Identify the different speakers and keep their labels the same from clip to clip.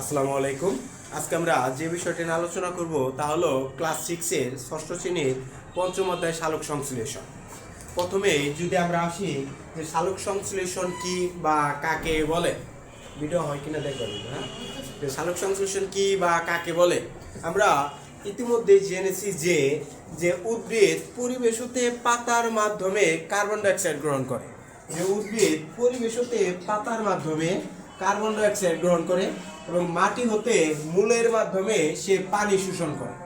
Speaker 1: আসসালামু আলাইকুম। আজকে আমরা যে বিষয়টি নিয়ে আলোচনা করব তা হলো ক্লাস সিক্সের ষষ্ঠ শ্রেণির পঞ্চম অধ্যায় সালোক সংশ্লেষণ। প্রথমে যদি আমরা আসি যে সালোক সংশ্লেষণ কি বা কাকে বলে? ভিডিও হয় কিনা দেখবেন হ্যাঁ? যে সালোক সংশ্লেষণ কি বা কাকে বলে? আমরা ইতিমধ্যে জেনেছি যে যে উদ্ভিদ পরিবেশ হতে পাতার মাধ্যমে কার্বন ডাইঅক্সাইড গ্রহণ করে। যে উদ্ভিদ পরিবেশ হতে পাতার মাধ্যমে কার্বন ডাইঅক্সাইড গ্রহণ করে এবং মাটি হতে মূলের মাধ্যমে সে পানি শোষণ করে।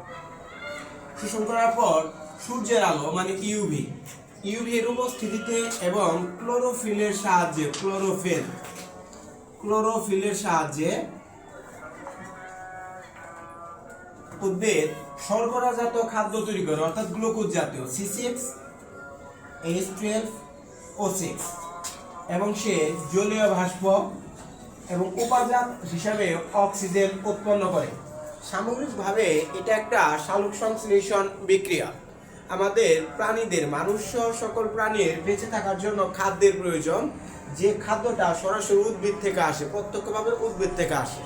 Speaker 1: শোষণ করার পর সূর্যের আলো মানে ইউভি ইউভি এর উপস্থিতিতে এবং ক্লোরোফিলের সাহায্যে, ক্লোরোফিল, ক্লোরোফিলের সাহায্যে উদ্ভিদ শর্করাজাত খাদ্য তৈরি করে, অর্থাৎ গ্লুকোজ জাতীয় C six H twelve O six এবং সে জলীয় বাষ্প এবং উপাদান হিসাবে অক্সিজেন উৎপন্ন করে। সামগ্রিকভাবে এটা একটা সালোক সংশ্লেষণ বিক্রিয়া। আমাদের প্রাণীদের মানুষ সহ সকল প্রাণীর বেঁচে থাকার জন্য খাদ্যের প্রয়োজন। যে খাদ্যটা সরাসরি উদ্ভিদ থেকে আসে প্রত্যক্ষভাবে উদ্ভিদ থেকে আসে।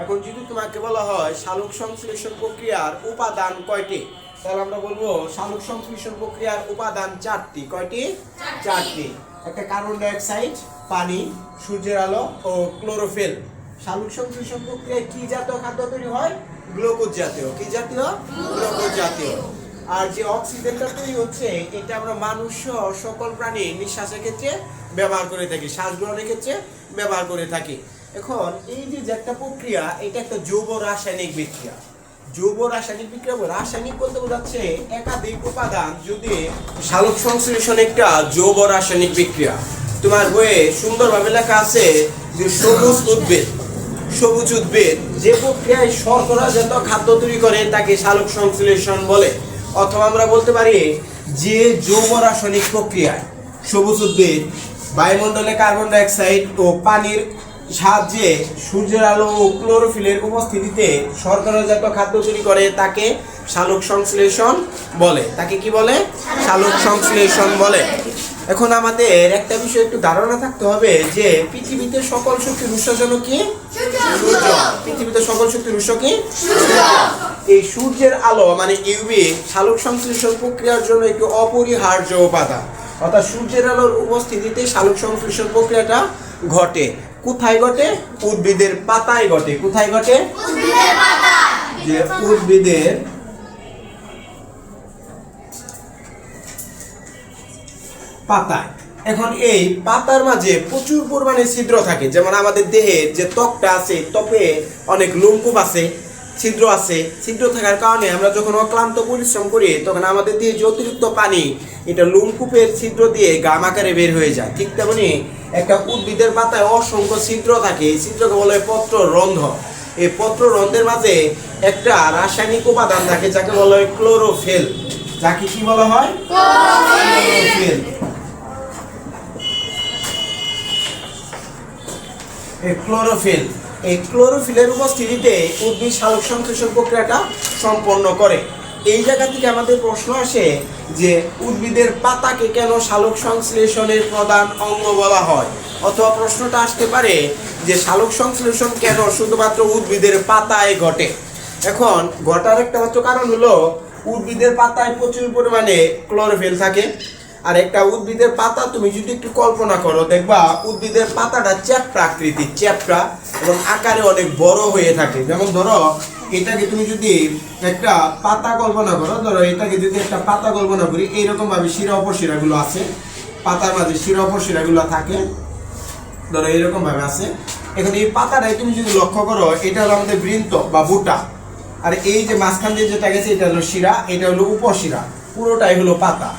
Speaker 1: এখন যদি তোমাকে বলা হয় সালোক সংশ্লেষণ প্রক্রিয়ার উপাদান কয়টি? তাহলে আমরা বলব সালোক সংশ্লেষণ প্রক্রিয়ার উপাদান চারটি। কয়টি? চারটি। একটা কার্বন ডাইঅক্সাইড পানি, সূর্যের আলো ও ক্লোরোফিল। সালোক সংশ্লেষণ প্রক্রিয়ায় কি জাতীয় খাদ্য তৈরি হয়? গ্লুকোজ জাতীয়। কি জাতীয়? গ্লুকোজ জাতীয়। আর যে অক্সিজেনটা তৈরি হচ্ছে, এটা আমরা মানুষ সকল প্রাণী নিঃশ্বাসের ক্ষেত্রে ব্যবহার করে থাকি শ্বাস গ্রহণের ক্ষেত্রে ব্যবহার করে থাকি। এখন, এই যে একটা প্রক্রিয়া, এটা একটা জৈব রাসায়নিক বিক্রিয়া। জৈব রাসায়নিক বিক্রিয়া রাসায়নিক বলতে বোঝাচ্ছে একাধিক উপাদান যদি সালোক সংশ্লেষণ একটা জৈব রাসায়নিক বিক্রিয়া। তোমার বইয়ে সুন্দরভাবে লেখা আছে যে সবুজ উদ্ভিদ সবুজ উদ্ভিদ, যে প্রক্রিয়ায় শর্করা জাত খাদ্য তৈরি করে তাকে সালোক সংশ্লেষণ বলে। অথবা আমরা বলতে পারি যে যৌব রাসায়নিক প্রক্রিয়ায় সবুজ উদ্ভিদ, বায়ুমণ্ডলে কার্বন ডাইঅক্সাইড ও পানির সাহায্যে সূর্যের আলো ও ক্লোরোফিলের উপস্থিতিতে শর্করাজাত খাদ্য তৈরি করে তাকে সালোক সংশ্লেষণ বলে। তাকে কি বলে? সালোক সংশ্লেষণ বলে। এখন আমাদের একটা বিষয় একটু ধারণা থাকতে হবে যে পৃথিবীতে সকল শক্তির উৎস যেন কি? সূর্য। পৃথিবীতে সকল শক্তির উৎস কি? এই সূর্যের আলো মানে ইউভি সালোক সংশ্লেষণ প্রক্রিয়ার জন্য একটু অপরিহার্য উপাদান। অর্থাৎ সূর্যের আলোর উপস্থিতিতে সালোক সংশ্লেষণ প্রক্রিয়াটা ঘটে। কোথায় ঘটে? উদ্ভিদের পাতায় ঘটে। কোথায় ঘটে? যে উদ্ভিদের পাতায়। এখন এই পাতার মাঝে প্রচুর পরিমাণে ছিদ্র থাকে। যেমন আমাদের দেহের যে ত্বকটা আছে ত্বকে অনেক লোমকূপ আছে ছিদ্র আছে। ছিদ্র থাকার কারণে আমরা যখন অক্লান্ত পরিশ্রম করি তখন আমাদের দেহে যে অতিরিক্ত পানি এটা লোমকূপের ছিদ্র দিয়ে গাম আকারে বের হয়ে যায়। ঠিক তেমনি একটা উদ্ভিদের পাতায় অসংখ্য ছিদ্র থাকে। এই ছিদ্রকে বলা হয় পত্র রন্ধ এই পত্র রন্ধের মাঝে একটা রাসায়নিক উপাদান থাকে যাকে বলা হয় ক্লোরোফিল। যাকে কি বলা হয়? ক্লোরোফিল। ক্লোরোফিল এই ক্লোরোফিলের উপস্থিতিতে উদ্ভিদ সালোক সংশ্লেষণ প্রক্রিয়াটা সম্পন্ন করে। এই জায়গা থেকে আমাদের প্রশ্ন আসে যে উদ্ভিদের পাতাকে কেন সালোক সংশ্লেষণের প্রধান অঙ্গ বলা হয়? অথবা প্রশ্নটা আসতে পারে যে সালোক সংশ্লেষণ কেন শুধুমাত্র উদ্ভিদের পাতায় ঘটে? এখন ঘটার একটা মাত্র কারণ হলো, উদ্ভিদের পাতায় প্রচুর পরিমাণে ক্লোরোফিল থাকে। আর একটা উদ্ভিদের পাতা তুমি যদি একটু কল্পনা করো, দেখবা উদ্ভিদের পাতাটা চ্যাপ্টা আকৃতির চ্যাপ্টা এবং আকারে অনেক বড় হয়ে থাকে। যেমন ধরো, এটাকে তুমি যদি একটা পাতা কল্পনা করো, ধরো এটাকে যদি একটা পাতা কল্পনা করি এইরকম ভাবে শিরা অপশিরাগুলো আছে। পাতার মাঝে শিরা অপশিরাগুলো থাকে। ধরো এরকম ভাবে আছে। এখন এই পাতাটাই তুমি যদি লক্ষ্য করো, এটা হলো আমাদের বৃন্ত বা বুটা আর এই যে মাঝখান দিয়ে যেটা গেছে, এটা হলো শিরা, এটা হলো উপশিরা। পুরোটাই হলো পাতা।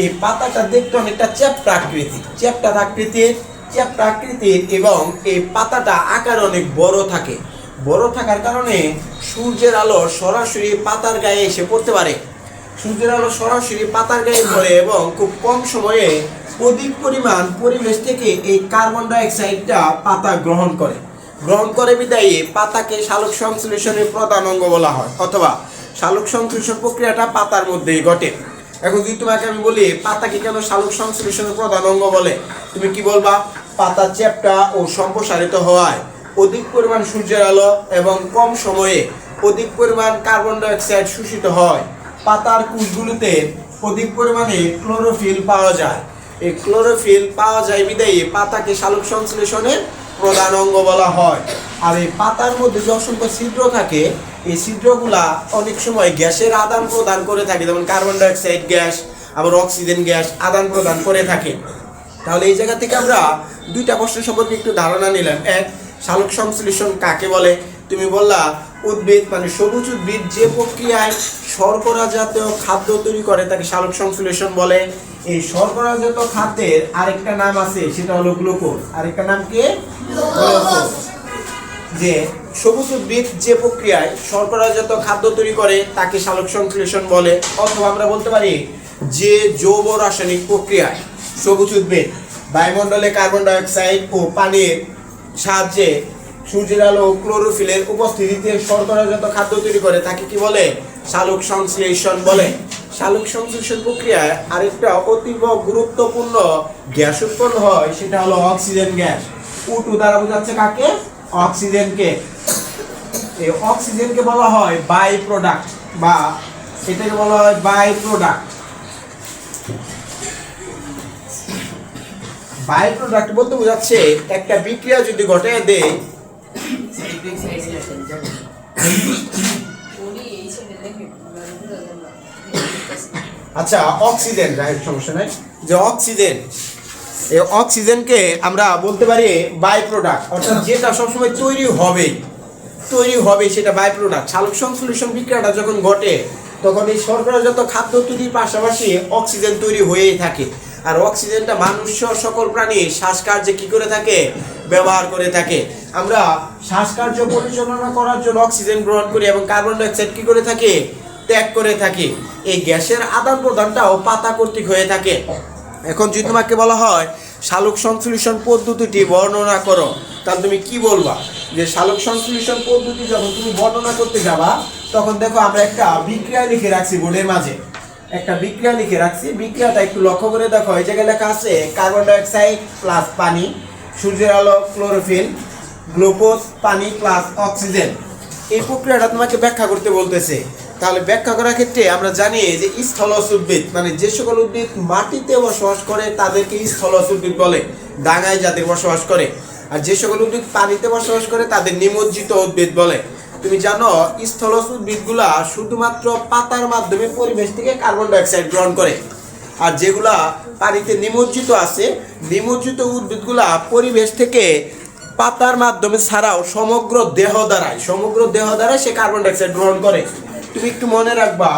Speaker 1: এই পাতাটা দেখতে অনেকটা চ্যাপ্টা আকৃতি চ্যাপ্টা আকৃতির চ্যাপ্টা আকৃতির এবং এই পাতাটা আকার অনেক বড় থাকে। বড় থাকার কারণে সূর্যের আলো সরাসরি পাতার গায়ে এসে পড়তে পারে। সূর্যের আলো সরাসরি পাতার গায়ে পড়ে এবং খুব কম সময়ে অধিক পরিমাণ পরিবেশ থেকে এই কার্বন ডাইঅক্সাইডটা পাতা গ্রহণ করে। গ্রহণ করে বিদায়ী পাতাকে সালোক সংশ্লেষণের প্রধান অঙ্গ বলা হয়, অথবা সালোক সংশ্লেষণ প্রক্রিয়াটা পাতার মধ্যেই ঘটে। এখন যদি তোমাকে আমি বলি, পাতাকে কেন সালোক সংশ্লেষণের প্রধান অঙ্গ বলে? তুমি কি বলবা? পাতা চ্যাপ্টা ও সম্প্রসারিত হওয়ায় অধিক পরিমাণ সূর্যের আলো এবং কম সময়ে অধিক পরিমাণ কার্বন ডাইঅক্সাইড শোষিত হয়। পাতার কুশগুলোতে অধিক পরিমাণে ক্লোরোফিল পাওয়া যায়। এই ক্লোরোফিল পাওয়া যায় বিদায়ী পাতাকে শালক সংশ্লেষণের প্রধান অঙ্গ বলা হয়। আর এই পাতার মধ্যে যে অসংখ্য ছিদ্র থাকে, এই ছিদ্রগুলা অনেক সময় গ্যাসের আদান প্রদান করে থাকে, যেমন কার্বন ডাইঅক্সাইড গ্যাস, আবার অক্সিজেন গ্যাস আদান প্রদান করে থাকে। তাহলে এই জায়গা থেকে আমরা দুইটা প্রশ্ন সম্পর্কে একটু ধারণা নিলাম। এক শালক সংশ্লেষণ কাকে বলে? তুমি বললা, উদ্ভিদ মানে সবুজ উদ্ভিদ যে প্রক্রিয়ায় শর্করা জাতীয় খাদ্য তৈরি করে, তাকে শালক সংশ্লেষণ বলে। এই শর্করা জাতীয় খাদ্যের আরেকটা নাম আছে, সেটা হলো গ্লুকোজ। আরেকটা নাম কি? গ্লুকোজ। যে সবুজ উদ্ভিদ যে প্রক্রিয়ায় শর্করাজাত খাদ্য তৈরি করে, তাকে সালোক সংশ্লেষণ বলে, অথবা আমরা বলতে পারি যে জৈব রাসায়নিক প্রক্রিয়ায় সবুজ উদ্ভিদ, বায়ুমণ্ডলে কার্বন ডাইঅক্সাইড ও পানির সাহায্যে সূর্যের আলো ক্লোরোফিলের উপস্থিতিতে শর্করাজাত খাদ্য তৈরি করে, তাকে কি বলে? সালোক সংশ্লেষণ বলে। সালোক সংশ্লেষণ প্রক্রিয়ায় আরেকটা অতীব গুরুত্বপূর্ণ গ্যাস উৎপন্ন হয়, সেটা হলো অক্সিজেন গ্যাস। উটু দ্বারা বোঝাচ্ছে কাকে? অক্সিজেনকে। এই অক্সিজেনকে বলা হয় বাই প্রোডাক্ট বা এটাকে বলা হয় বাই প্রোডাক্ট বাই প্রোডাক্ট বলতে বোঝাচ্ছে একটা বিক্রিয়া যদি ঘটে দেয় আচ্ছা অক্সিজেন রাইট, সমস্যা নাই। যে অক্সিজেন এই অক্সিজেনকে আমরা বলতে পারি বাই প্রোডাক্ট অর্থাৎ যেটা সবসময় তৈরি হবে তৈরি হবে সেটা বাই প্রোডাক্ট সালোক সংশ্লেষণ বিক্রিয়াটা যখন ঘটে, তখন এই শর্করাজাত খাদ্য তৈরির পাশাপাশি অক্সিজেন তৈরি হয়েই থাকে। আর অক্সিজেনটা মানুষ সকল প্রাণী শ্বাসকার্যে কি করে থাকে? ব্যবহার করে থাকে। আমরা শ্বাসকার্য পরিচালনা করার জন্য অক্সিজেন গ্রহণ করি এবং কার্বন ডাইঅক্সাইড কি করে থাকে? ত্যাগ করে থাকি। এই গ্যাসের আদান প্রদানটাও পাতা কর্তৃক হয়ে থাকে। এখন যদি তোমাকে বলা হয়, শালক সংশ্লেষণ পদ্ধতিটি বর্ণনা করো, তাহলে তুমি কি বলবা? যে শালক সংশ্লেষণ পদ্ধতি যখন তুমি বর্ণনা করতে যাবা, তখন দেখো আমরা একটা বিক্রিয়া লিখে রাখছি বোর্ডের মাঝে। একটা বিক্রিয়া লিখে রাখছি। বিক্রিয়াটা একটু লক্ষ্য করে দেখো, এই জায়গায় লেখা আছে কার্বন ডাইঅক্সাইড প্লাস পানি, সূর্যের আলো ক্লোরোফিল গ্লুকোজ পানি প্লাস অক্সিজেন এই প্রক্রিয়াটা তোমাকে ব্যাখ্যা করতে বলতেছে। তাহলে ব্যাখ্যা করার ক্ষেত্রে আমরা জানি যে স্থলজ উদ্ভিদ মানে যে সকল উদ্ভিদ মাটিতে বসবাস করে, তাদেরকে স্থলজ উদ্ভিদ বলে, ডাঙায় যাদের বসবাস করে। আর যে সকল উদ্ভিদ পানিতে বসবাস করে, তাদের নিমজ্জিত উদ্ভিদ বলে। তুমি জানো স্থলজ উদ্ভিদগুলা শুধুমাত্র পাতার মাধ্যমে পরিবেশ থেকে কার্বন ডাইঅক্সাইড গ্রহণ করে। আর যেগুলা পানিতে নিমজ্জিত আছে, নিমজ্জিত উদ্ভিদগুলা পরিবেশ থেকে পাতার মাধ্যমে ছাড়াও সমগ্র দেহ দ্বারাই সমগ্র দেহ দ্বারাই সে কার্বন ডাইঅক্সাইড গ্রহণ করে। তুমি একটু মনে রাখবা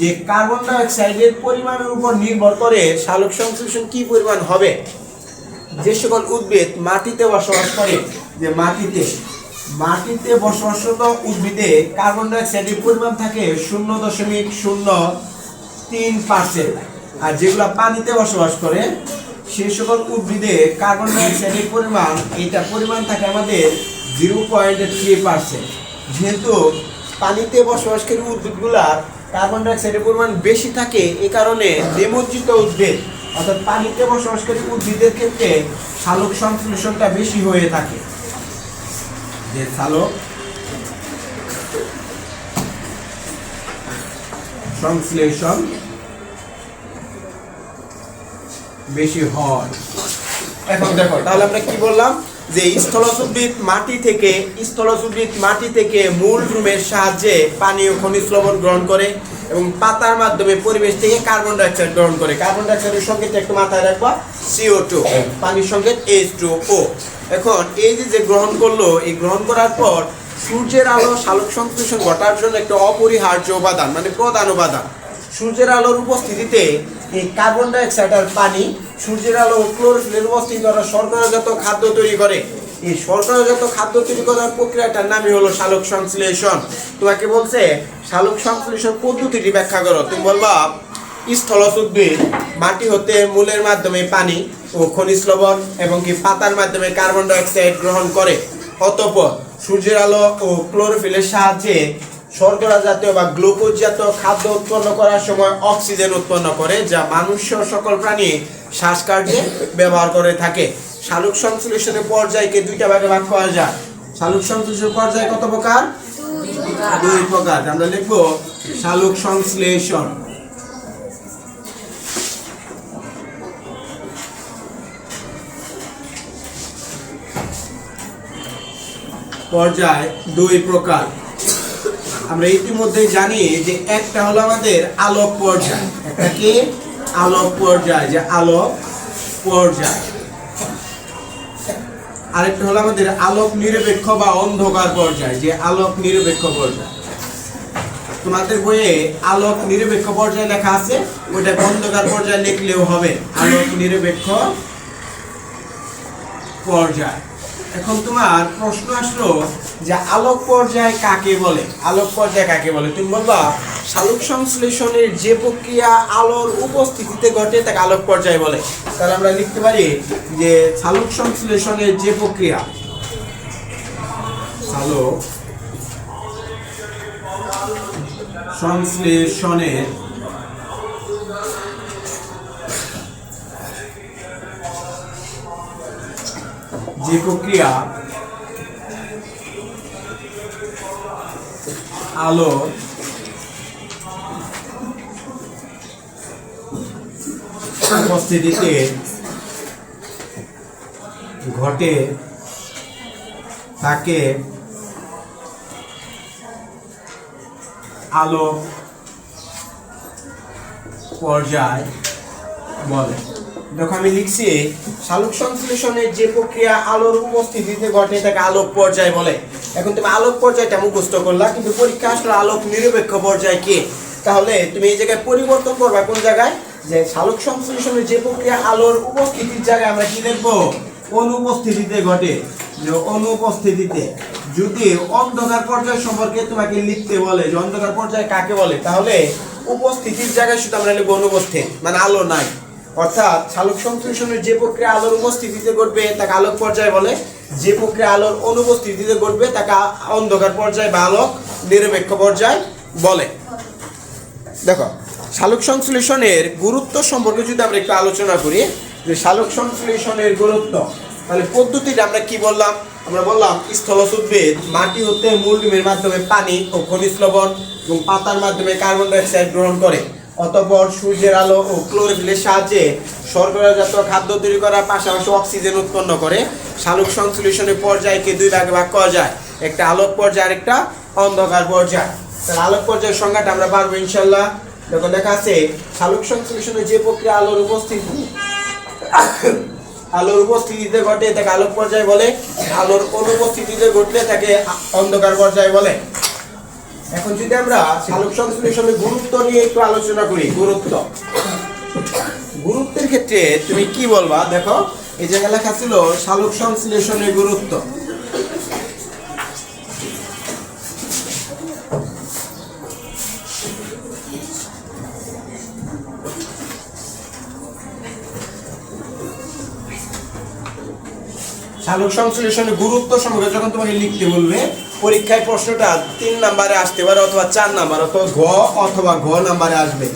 Speaker 1: যে কার্বন ডাইঅক্সাইডের পরিমাণের উপর নির্ভর করে সালোক সংশ্লেষণ কি পরিমাণ হবে? যে সকল উদ্ভিদ মাটিতে বসবাস করে, যে মাটিতে মাটিতে বসবাসরত উদ্ভিদে কার্বন ডাইঅক্সাইডের পরিমাণ থাকে শূন্য দশমিক শূন্য তিন পার্সেন্ট। আর যেগুলো পানিতে বসবাস করে সেই সকল উদ্ভিদে কার্বন ডাইঅক্সাইডের পরিমাণ এইটা পরিমাণ থাকে আমাদের জিরো পয়েন্ট থ্রি পার্সেন্ট। যেহেতু পানিতে বসবাসকারী উদ্ভিদগুলার কার্বন ডাইঅক্সাইডের পরিমাণ বেশি থাকে এ কারণে নিমজ্জিত উদ্ভিদ, অর্থাৎ পানিতে বসবাসকারী উদ্ভিদের ক্ষেত্রে সালোক সংশ্লেষণটা বেশি হয়ে থাকে। যে সালোক সংশ্লেষণ বেশি হয়। এখন দেখো, তাহলে আমরা কি বললাম? যে উদ্ভিদ মাটি থেকে উদ্ভিদ মাটি থেকে মূল রুমের সাহায্যে পানি ও খনিজ লবণ গ্রহণ করে এবং পাতার মাধ্যমে পরিবেশ থেকে কার্বন ডাইঅক্সাইড গ্রহণ করে। কার্বন ডাইঅক্সাইডের সংকেত একটু মাথায় রাখবা সিও টু পানির সংকেত এইচ টু ও এখন এই যে যে গ্রহণ করল, এই গ্রহণ করার পর সূর্যের আলো সালোক সংশ্লেষণ ঘটার জন্য একটা অপরিহার্য উপাদান মানে প্রধান উপাদান। সূর্যের আলোর উপস্থিতিতে এই কার্বন ডাইঅক্সাইড আর পানি সূর্যের আলো ক্লোরোফিলের উপস্থিতি দ্বারা শর্করাজাত খাদ্য তৈরি করে। এই শর্করাজাত খাদ্য তৈরি করার প্রক্রিয়াটার নামই হলো সালোক সংশ্লেষণ। তোমাকে বলছে সালোক সংশ্লেষণ পদ্ধতিটি ব্যাখ্যা করো। তুমি বলবা স্থলজ উদ্ভিদ মাটি হতে মূলের মাধ্যমে পানি ও খনিজ লবণ এবং কি পাতার মাধ্যমে কার্বন ডাইঅক্সাইড গ্রহণ করে। অতঃপর সূর্যের আলো ও ক্লোরোফিলের সাহায্যে শর্করা জাতীয় বা গ্লুকোজ জাতীয় খাদ্য উৎপন্ন করার সময় অক্সিজেন উৎপন্ন করে, যা মানুষ সকল প্রাণী শ্বাসকার্যে ব্যবহার করে থাকে। শালুক সংশ্লেষণের পর্যায়কে দুইটা ভাগে ভাগ করা যায়। শালুক সংশ্লেষণ পর্যায় কত প্রকার? দুই প্রকার। আমরা লিখব শালুক সংশ্লেষণ। পর্যায় দুই প্রকার। আমরা ইতিমধ্যে জানি যে একটা হলো আমাদের আলোক পর্যায়। একটা কি? আলোক পর্যায়, যে আলোক পর্যায়। আরেকটা হলো আমাদের আলোক নিরপেক্ষ বা অন্ধকার পর্যায়, যে আলোক নিরপেক্ষ পর্যায়। তোমাদের বইয়ে আলোক নিরপেক্ষ পর্যায়ে লেখা আছে, ওইটা অন্ধকার পর্যায়ে লিখলেও হবে, আলোক নিরপেক্ষ পর্যায়। এখন তোমার প্রশ্ন আসলো যে আলোক পর্যায় কাকে বলে? আলোক পর্যায় কাকে বলে? তুমি বলবা, শালুক সংশ্লেষণের যে প্রক্রিয়া আলোর উপস্থিতিতে ঘটে তাকে আলোক পর্যায় বলে। তাহলে আমরা লিখতে পারি যে শালুক সংশ্লেষণের যে প্রক্রিয়া, শালুক সংশ্লেষণের যে প্রক্রিয়া আলো উপস্থিতিতে ঘটে তাকে আলো পর্যায় বলে। দেখো, আমি লিখছি, শালুক সংশ্লেষণের যে প্রক্রিয়া আলোর উপস্থিতিতে ঘটে তাকে আলোক পর্যায় বলে। এখন তুমি আলোক পর্যায়টা মুখস্থ করলা, কিন্তু পরীক্ষা আসলে আলোক নিরপেক্ষ পর্যায় কি? তাহলে তুমি এই জায়গায় পরিবর্তন করবা কোন জায়গায়? যে সালোক সংশ্লেষণের যে প্রক্রিয়া আলোর উপস্থিতির জায়গায় আমরা কি লিখব অনুপস্থিতিতে ঘটে। যে অনুপস্থিতিতে যদি অন্ধকার পর্যায় সম্পর্কে তোমাকে লিখতে বলে, যে অন্ধকার পর্যায় কাকে বলে? তাহলে উপস্থিতির জায়গায় শুধু আমরা লিখব অনুপস্থিত মানে আলো নাই। অর্থাৎ শালক সংশ্লেষণের যে প্রক্রিয়া আলোর উপস্থিতিতে ঘটবে, তাকে আলোক পর্যায় বলে। যে প্রক্রিয়া আলোর অনুপস্থিতিতে ঘটবে, তাকে অন্ধকার পর্যায় বা আলোক নিরপেক্ষ পর্যায় বলে। দেখো, শালক সংশ্লেষণের গুরুত্ব সম্পর্কে যদি আমরা একটু আলোচনা করি, যে শালক সংশ্লেষণের গুরুত্ব, তাহলে পদ্ধতিটা আমরা কি বললাম? আমরা বললাম স্থলজ উদ্ভিদ মাটি হতে মূল ডিমের মাধ্যমে পানি ও খনিজ লবণ এবং পাতার মাধ্যমে কার্বন ডাইঅক্সাইড গ্রহণ করে। অতঃপর সূর্যের আলো ও ক্লোরোফিলের সাহায্যে শর্করাজাত খাদ্য তৈরি করার পাশাপাশি অক্সিজেন উৎপন্ন করে শালক সংশ্লেষণের পর্যায়কে দুই ভাগে ভাগ করা যায়। একটা আলোক পর্যায় আর একটা অন্ধকার পর্যায়। তাহলে আলোক পর্যায়ের সংজ্ঞাটা আমরা পারব ইনশাল্লাহ দেখো, দেখা আছে, শালক সংশ্লেষণে যে প্রক্রিয়া আলোর উপস্থিতি, আলোর উপস্থিতিতে ঘটে, তাকে আলোক পর্যায় বলে। আলোর অনুপস্থিতিতে ঘটলে তাকে অন্ধকার পর্যায় বলে। এখন যদি আমরা শালক সংশ্লেষণের গুরুত্ব নিয়ে একটু আলোচনা করি, গুরুত্ব। গুরুত্বের ক্ষেত্রে তুমি কি বলবা? দেখো, এই জায়গায় লেখা ছিল শালক সংশ্লেষণের গুরুত্ব। শালক সংশ্লেষণের গুরুত্ব সম্পর্কে যখন তোমাকে লিখতে বলবে পরীক্ষায় প্রশ্নটা তিন নাম্বারে আসতে পারে অথবা চার নাম্বার, অথবা ঘ অথবা ঘ নাম্বারে আসবে।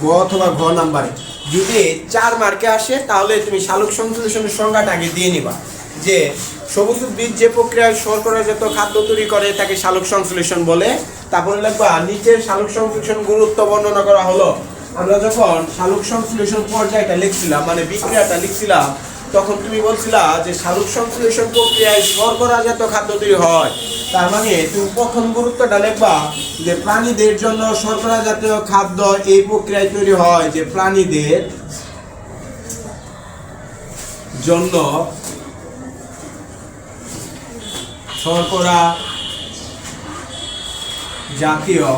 Speaker 1: ঘ অথবা ঘ নাম্বারে। যদি চার মার্কে আসে, তাহলে তুমি শালক সংশ্লেষণের সংজ্ঞাটা আগে দিয়ে নিবা। যে সবুজ উদ্ভিদ যে প্রক্রিয়ায় শর্করাজাত খাদ্য তৈরি করে, তাকে শালক সংশ্লেষণ বলে। তারপরে লিখবা, নিচের শালক সংশ্লেষণ গুরুত্ব বর্ণনা করা হলো। আমরা যখন শালক সংশ্লেষণ পর্যায়টা লিখছিলাম মানে বিক্রিয়াটা লিখছিলাম তখন তুমি বলছিলা যে শালুক সংশ্লেষণ প্রক্রিয়ায় শর্করাজাত খাদ্য তৈরি হয়। তার মানে তুমি প্রথম গুরুত্বটা লিখবা যে প্রাণীদের জন্য শর্করা জাতীয় খাদ্য এই প্রক্রিয়ায় তৈরি হয় যে প্রাণীদের জন্য শর্করা জাতীয়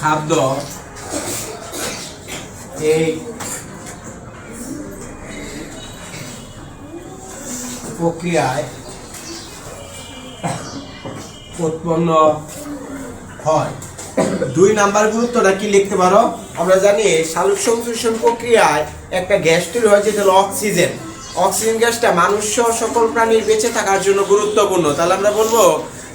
Speaker 1: খাদ্য এই প্রক্রিয়ায় উৎপন্ন হয়। দুই নাম্বার গুরুত্বটা কি লিখতে পারো? আমরা জানি শালুক সংশ্লেষণ প্রক্রিয়ায় একটা গ্যাস তৈরি হয় যেটা হলো অক্সিজেন। অক্সিজেন গ্যাসটা মানুষ সহ সকল প্রাণীর বেঁচে থাকার জন্য গুরুত্বপূর্ণ। তাহলে আমরা বলব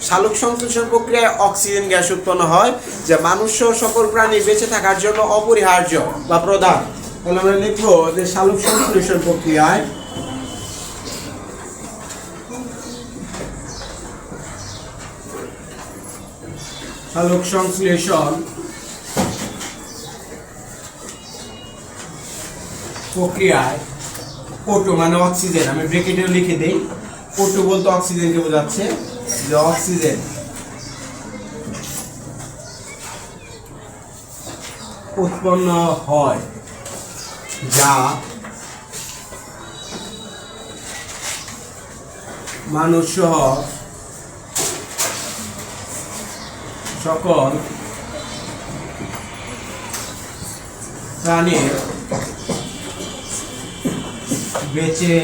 Speaker 1: শালুক সংশ্লেষণ প্রক্রিয়ায় অক্সিজেন গ্যাস উৎপন্ন হয়, যা মানুষ সহ সকল প্রাণী বেঁচে থাকার জন্য অপরিহার্য বা প্রধান। তাহলে আমরা লিখব যে শালুক সংশ্লেষণ প্রক্রিয়ায় সালোক সংশ্লেষণ। প্রক্রিয়ায় ওটো মানে অক্সিজেন আমি ব্রেকেটেও লিখে দেই। ওটো বলতে অক্সিজেনকে বোঝাচ্ছে, যে অক্সিজেন উৎপন্ন হয় যা মানুষ সহ সকল প্রাণীর বেঁচে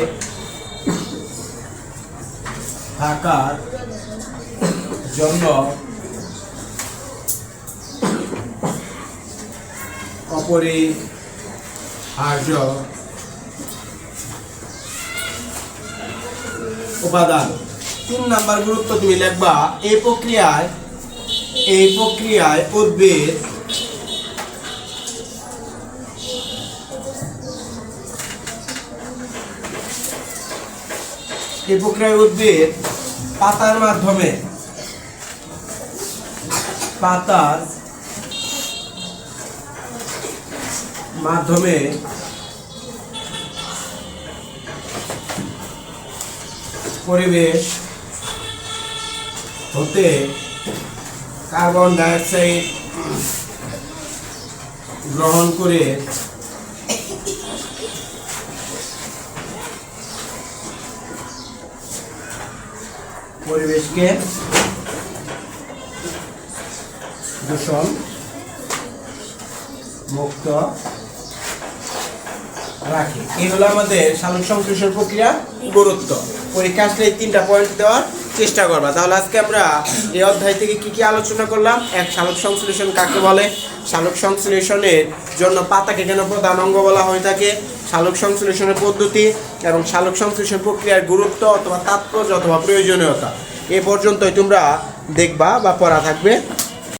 Speaker 1: থাকার জন্য অপরিহার্য উপাদান। তিন নাম্বার গুরুত্ব তুমি লিখবা এই প্রক্রিয়ায় এই প্রক্রিয়ায় উদ্ভিদ এই প্রক্রিয়ায় উদ্ভিদ পাতার মাধ্যমে পাতার মাধ্যমে পরিবেশ হতে কার্বন ডাইঅক্সাইড গ্রহণ করে পরিবেশকে দূষণ মুক্ত রাখে। এই হলো আমাদের সালোক সংশ্লেষণ প্রক্রিয়া গুরুত্ব। পরীক্ষা আসলে এই তিনটা পয়েন্ট দেওয়ার চেষ্টা করবা। তাহলে আজকে আমরা এই অধ্যায় থেকে কি কি আলোচনা করলাম? এক সালোক সংশ্লেষণ কাকে বলে? সালোক সংশ্লেষণের জন্য পাতাকে কেন প্রধান অঙ্গ বলা হয়ে থাকে? সালোক সংশ্লেষণের পদ্ধতি এবং সালোক সংশ্লেষণ প্রক্রিয়ার গুরুত্ব অথবা তাৎপর্য অথবা প্রয়োজনীয়তা এ পর্যন্তই তোমরা দেখবা বা পড়া থাকবে।